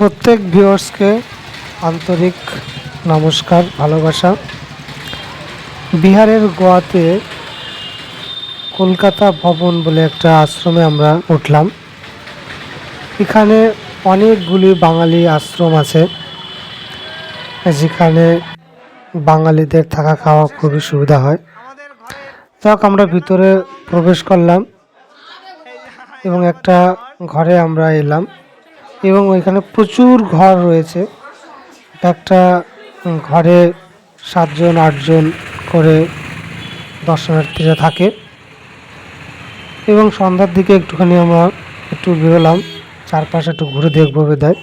প্রত্যেক ভিউয়ার্সকে আন্তরিক নমস্কার, ভালোবাসা। বিহারের গোয়াতে কলকাতা ভবন বলে একটা আশ্রমে আমরা উঠলাম। এখানে অনেকগুলি বাঙালি আশ্রম আছে, যেখানে বাঙালিদের থাকা খাওয়া খুবই সুবিধা হয়। যাক, আমরা ভিতরে প্রবেশ করলাম এবং একটা ঘরে আমরা এলাম। এবং ওইখানে প্রচুর ঘর রয়েছে। একটা ঘরে সাতজন, আটজন করে দর্শনার্থীরা থাকে। এবং সন্ধ্যার দিকে একটুখানি আমরা একটু বেরোলাম। চারপাশে একটু ঘুরে দেখব বেদায়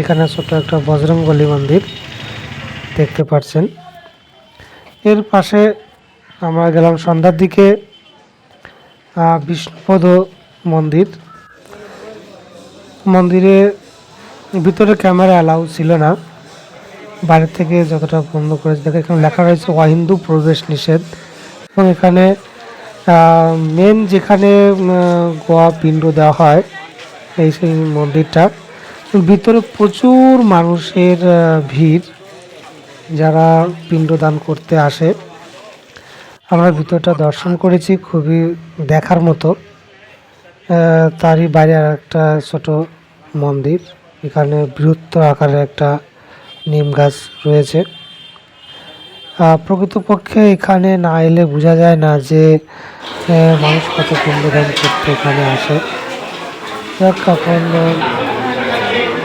এখানে ছোট একটা বজরংবলী মন্দির দেখতে পাচ্ছেন এর পাশে আমরা গেলাম সন্ধ্যার দিকে বিষ্ণুপদ মন্দির। মন্দিরে ভিতরে ক্যামেরা অ্যালাউ ছিল না। বাইরে থেকে যতটা বন্ধ করেছে, দেখে এখানে লেখা রয়েছে অহিন্দু প্রবেশ নিষেধ। এবং এখানে মেন যেখানে গোয়া পিণ্ড দেওয়া হয়, এই সেই মন্দিরটা। ভিতরে প্রচুর মানুষের ভিড়, যারা পিণ্ডদান করতে আসে। আমরা ভিতরটা দর্শন করেছি, খুবই দেখার মতো। তারই বাইরে আর একটা ছোট মন্দির। এখানে বৃহত্তর আকারে একটা নিম গাছ রয়েছে। প্রকৃতপক্ষে এখানে না এলে বোঝা যায় না যে মানুষ কত পিণ্ডদান করতে এখানে আসে। এখন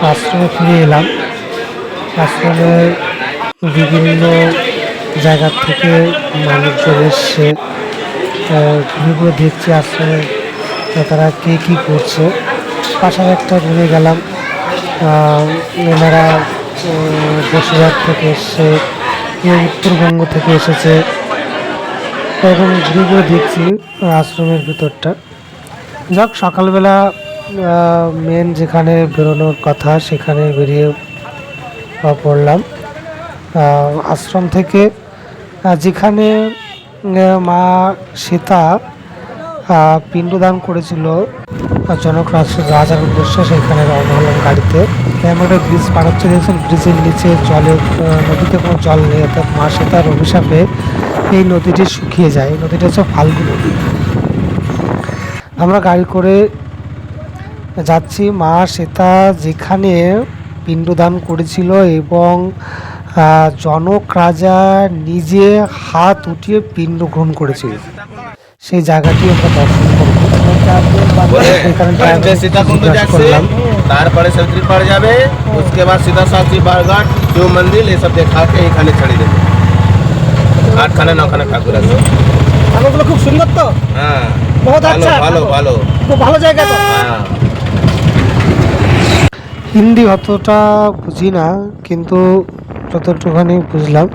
আশ্রমে ফিরে এলাম। আশ্রমে বিভিন্ন জায়গা থেকে মানুষজন এসছে। ঘুরে ঘুরে দেখছি আশ্রমে তারা কে কী করছে। পাশাপাশি একটা রুমে গেলাম। এনারা বসিরহাট থেকে এসছে কেউ উত্তরবঙ্গ থেকে এসেছে। এবং ঘুরে ঘুরে দেখছি আশ্রমের ভিতরটা। যাক, সকালবেলা মেন যেখানে বেরোনোর কথা সেখানে বেরিয়ে পড়লাম। আশ্রম থেকে যেখানে মা সীতা পিণ্ডদান করেছিল জনক রাজ- রাজার উদ্দেশ্যে সেখানে রওনা হলাম গাড়িতে। ক্যামেরা ব্রিজ পার হচ্ছে, দেখছেন? ব্রিজের নিচে জলে নদীতে কোনো জল নেই, অর্থাৎ মা সীতার অভিশাপে এই নদীটি শুকিয়ে যায়। এই নদীটা হচ্ছে ফাল্গু নদী। আমরা গাড়ি করে যাচ্ছি, মা সীতা যেখানে পিণ্ডদান করেছিল এবং জনক রাজা নিজে হাত উঠিয়ে পিণ্ড গ্রহণ করেছিল। সেই জায়গাটি আমরা দর্শন করবো এখানে ঘাটে সীতাকুণ্ড জিজ্ঞাসা যাচ্ছে করলাম তারপরে সেন্ট্রি পার যাবে उसके बाद सीधा साक्षी बारघाट शिव मंदिर ये सब देखा के এখানে ছেড়ে দেবে আটখানে নখানে ঠাকুর আছে ঠাকুরগুলো খুব সুন্দর তো হ্যাঁ বহুত ভালো আচ্ছা ভালো ঠাকুর। ভালো খুব ভালো জায়গা তো হ্যাঁ হিন্দি অতটা বুঝি না কিন্তু যতটুখানি বুঝলাম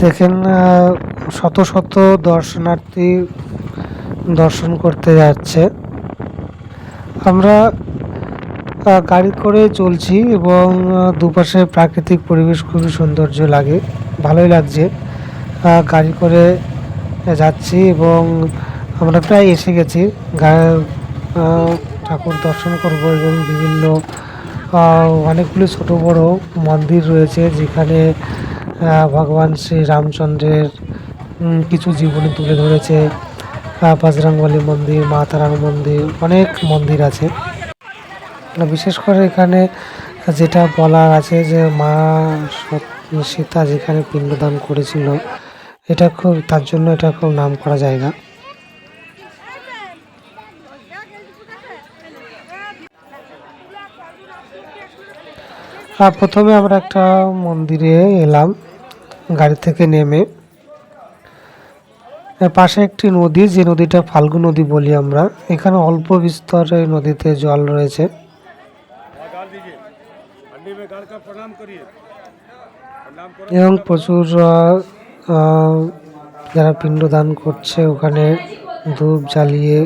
দেখেন আহ, শত শত দর্শনার্থী দর্শন করতে যাচ্ছে। আমরা গাড়ি করে চলছি এবং দুপাশে প্রাকৃতিক পরিবেশ খুবই সৌন্দর্য লাগে, ভালোই লাগছে। গাড়ি করে যাচ্ছি এবং আমরা প্রায় এসে গেছি। ঠাকুর দর্শন করব এবং বিভিন্ন অনেকগুলি ছোট বড় মন্দির রয়েছে যেখানে ভগবান শ্রী রামচন্দ্রের কিছু জীবনী তুলে ধরেছে। বজরংবলী মন্দির, মা তারার মন্দির, অনেক মন্দির আছে। বিশেষ করে এখানে যেটা বলার আছে যে মা সত- যেখানে পিণ্ডদান করেছিল, এটা খুব, তার জন্য এটা খুব নাম করা জায়গা প্রথমে আমরা একটা মন্দিরে এলাম, গাড়ি থেকে নেমে। এর পাশে একটি নদী, যে নদীটা ফাল্গু নদী বলি আমরা। এখানে অল্প বিস্তরে নদীতে জল রয়েছে। এবং প্রচুর যারা পিণ্ডদান করছে, ওখানে ধূপ জ্বালিয়ে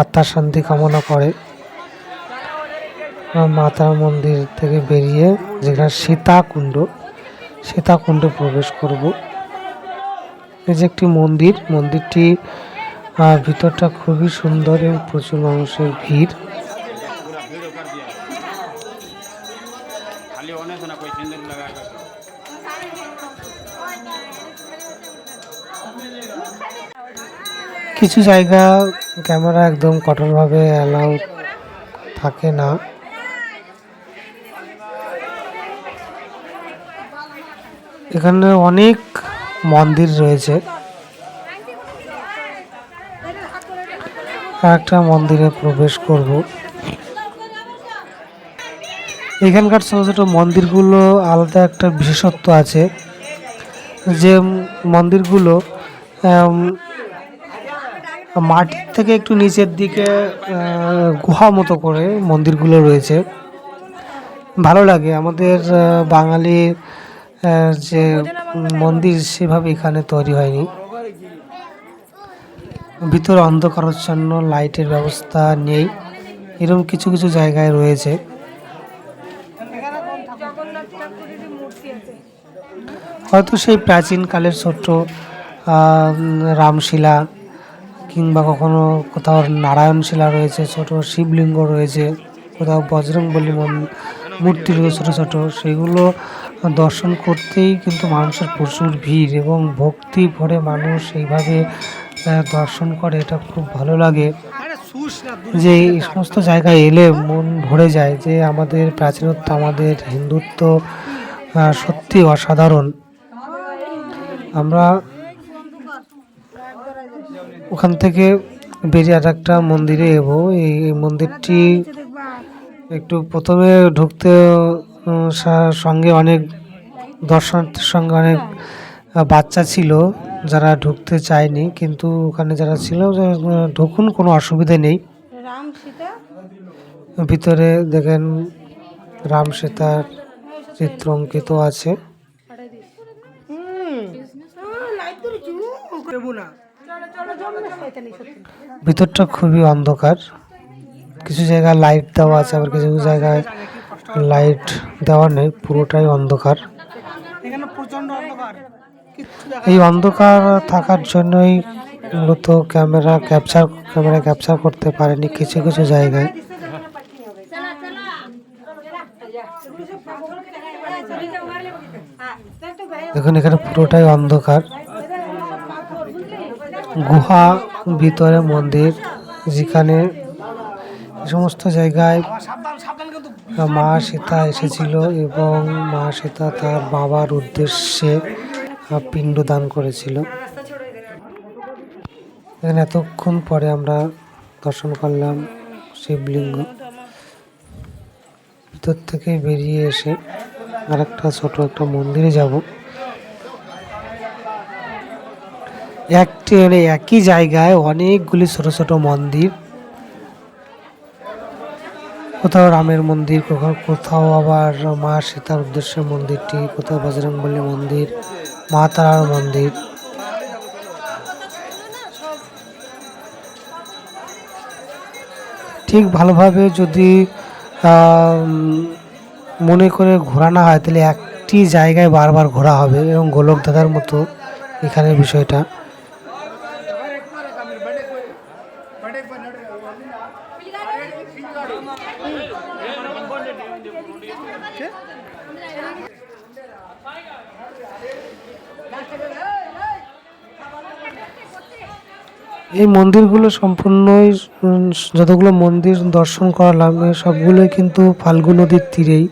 আত্মার শান্তি কামনা করে। মাতার মন্দির থেকে বেরিয়ে যেখানে সীতাকুণ্ড, সীতাকুণ্ডে প্রবেশ করব। এই যে একটি মন্দির মন্দিরটি ভিতরটা খুবই সুন্দর এবং প্রচুর মানুষের ভিড়। কিছু জায়গা ক্যামেরা একদম কঠোরভাবে অ্যালাউ থাকে না। এখানে অনেক মন্দির রয়েছে। একটা মন্দিরে প্রবেশ করব। এখানকার ছোটো ছোটো মন্দিরগুলো আলাদা একটা বিশেষত্ব আছে। যে মন্দিরগুলো মাটির থেকে একটু নিচের দিকে গুহা মতো করে মন্দিরগুলো রয়েছে। ভালো লাগে। আমাদের বাঙালি যে মন্দির সেভাবে এখানে তৈরি হয়নি। ভিতরে অন্ধকারাচ্ছন্ন লাইটের ব্যবস্থা নেই। এরকম কিছু কিছু জায়গায় রয়েছে। হয়তো সেই প্রাচীনকালের ছোট্ট রামশিলা কিংবা কখনো কোথাও নারায়ণ শিলা রয়েছে ছোট শিবলিঙ্গ রয়েছে কোথাও বজরংবলী মন- মূর্তি রয়েছে ছোটো ছোটো সেগুলো দর্শন করতেই কিন্তু মানুষের প্রচুর ভিড় এবং ভক্তি ভরে মানুষ এইভাবে দর্শন করে এটা খুব ভালো লাগে। যে এই সমস্ত জায়গায় এলে মন ভরে যায় যে আমাদের প্রাচীনত্ব আমাদের হিন্দুত্ব সত্যি অসাধারণ। আমরা ওখান থেকে বেরিয়ে আর একটা মন্দিরে এবো। এই এই মন্দিরটি একটু প্রথমে ঢুকতে সঙ্গে অনেক দর্শনার্থীর সঙ্গে অনেক বাচ্চা ছিল যারা ঢুকতে চায়নি কিন্তু ওখানে যারা ছিল ঢুকুন কোনো অসুবিধে নেই। ভিতরে দেখেন রাম সীতার চিত্র অঙ্কিত আছে। ভিতরটা খুবই অন্ধকার। কিছু জায়গায় লাইট দেওয়া আছে আবার কিছু কিছু জায়গায় লাইট দেওয়া নেই পুরোটাই অন্ধকার। এই অন্ধকার থাকার জন্যই মূলত ক্যামেরা ক্যাপচার ক্যামেরা ক্যাপচার করতে পারেনি কিছু কিছু জায়গায়। দেখুন এখানে পুরোটাই অন্ধকার। গুহা ভিতরে মন্দির যেখানে সমস্ত জায়গায় মা সীতা এসেছিল এবং মা সীতা তার বাবার উদ্দেশ্যে আহ, পিণ্ডদান করেছিল। এখানে এতক্ষণ পরে আমরা দর্শন করলাম শিবলিঙ্গ। ভিতর থেকে বেরিয়ে এসে আরেকটা ছোট একটা মন্দিরে যাব। একটি মানে একই জায়গায় অনেকগুলি ছোট ছোট মন্দির কোথাও রামের মন্দির, কোথাও কোথাও আবার মা সীতার উদ্দেশ্যে মন্দিরটি, কোথাও বজরংবলী মন্দির, মা তারার মন্দির। ঠিক ভালোভাবে যদি মনে করে ঘোরানো হয়, তাহলে একটি জায়গায় বারবার ঘোরা হবে, এবং গোলক দাদার মতো এখানে বিষয়টা। এই মন্দিরগুলো সম্পূর্ণই যতগুলো মন্দির দর্শন করালাম সবগুলোই কিন্তু ফাল্গু নদীর তীরেই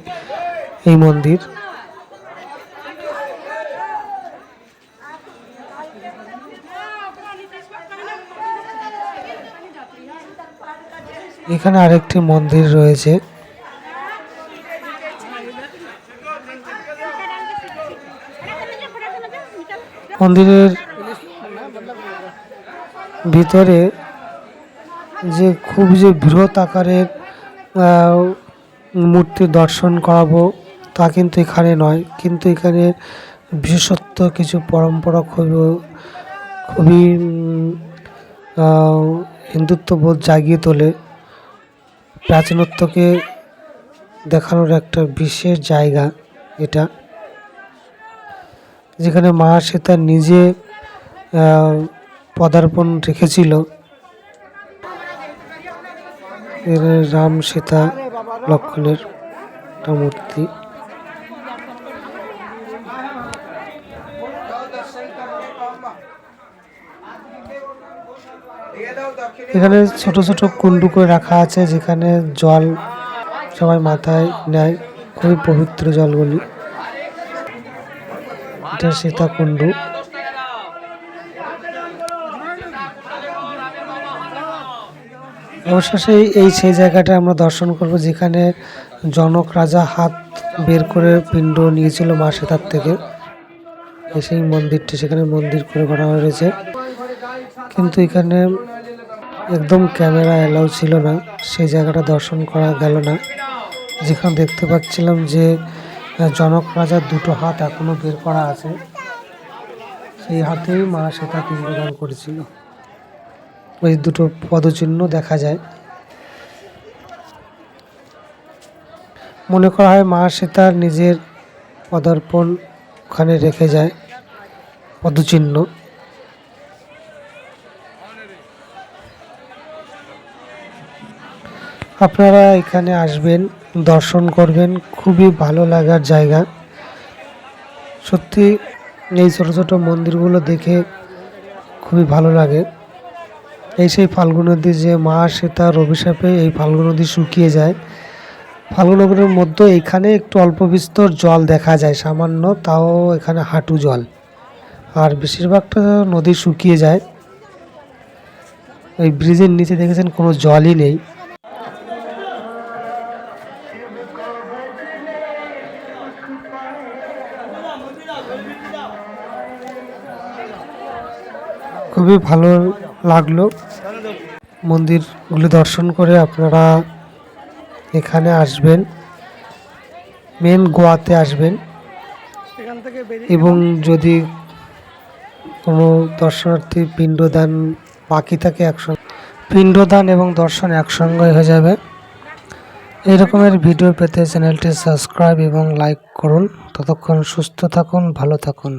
এই মন্দির। এখানে আরেকটি মন্দির রয়েছে। মন্দিরের ভিতরে যে খুব যে বৃহৎ আকারের মূর্তি দর্শন করাবো, তা কিন্তু এখানে নয়। কিন্তু এখানে বিশেষত্ব কিছু পরম্পরা খুব, খুবই হিন্দুত্ববোধ জাগিয়ে তোলে। প্রাচীনত্বকে দেখানোর একটা বিশেষ জায়গা এটা। যেখানে মা সীতা নিজে পদার্পণ রেখেছিল। রাম সীতা লক্ষণের মূর্তি। এখানে ছোট ছোট কুণ্ডু করে রাখা আছে, যেখানে জল সবাই মাথায় নেয়। খুবই পবিত্র জলগুলি এটা সীতা কুন্ডু অবশেষে এই সেই জায়গাটা আমরা দর্শন করব যেখানে জনক রাজা হাত বের করে পিণ্ড নিয়েছিল মা সীতার থেকে। সেই মন্দিরটি, সেখানে মন্দির করে করা হয়েছে কিন্তু এখানে একদম ক্যামেরা অ্যালাউ ছিল না, সেই জায়গাটা দর্শন করা গেল না। যেখানে দেখতে পাচ্ছিলাম যে জনক রাজার দুটো হাত এখনও বের করা আছে। সেই হাতেই মা সীতা পিণ্ডদান করেছিল। ওই দুটো পদচিহ্ন দেখা যায়। মনে করা হয় মা সীতার নিজের পদার্পণ ওখানে রেখে যায়, পদচিহ্ন। আপনারা এখানে আসবেন, দর্শন করবেন, খুবই ভালো লাগার জায়গা। সত্যি এই ছোটো ছোটো মন্দিরগুলো দেখে খুবই ভালো লাগে। এই সেই ফাল্গু নদী যে মা সীতার অভিশাপে এই ফাল্গু নদী শুকিয়ে যায়। ফাল্গু নদীর মধ্যে এখানে একটু অল্প বিস্তর জল দেখা যায়, সামান্য তাও এখানে হাঁটু জল। আর বেশিরভাগটা নদী শুকিয়ে যায়। এই ব্রিজের নিচে দেখেছেন কোনো জলই নেই। খুবই ভালো লাগল। মন্দিরগুলি দর্শন করে আপনারা এখানে আসবেন। মেন গোয়াতে আসবেন। এবং যদি কোনো দর্শনার্থী পিণ্ডদান বাকি থাকে একসঙ্গে পিণ্ডদান এবং দর্শন একসঙ্গে হয়ে যাবে। এই রকমের ভিডিও পেতে চ্যানেলটি সাবস্ক্রাইব এবং লাইক করুন। ততক্ষণ সুস্থ থাকুন, ভালো থাকুন।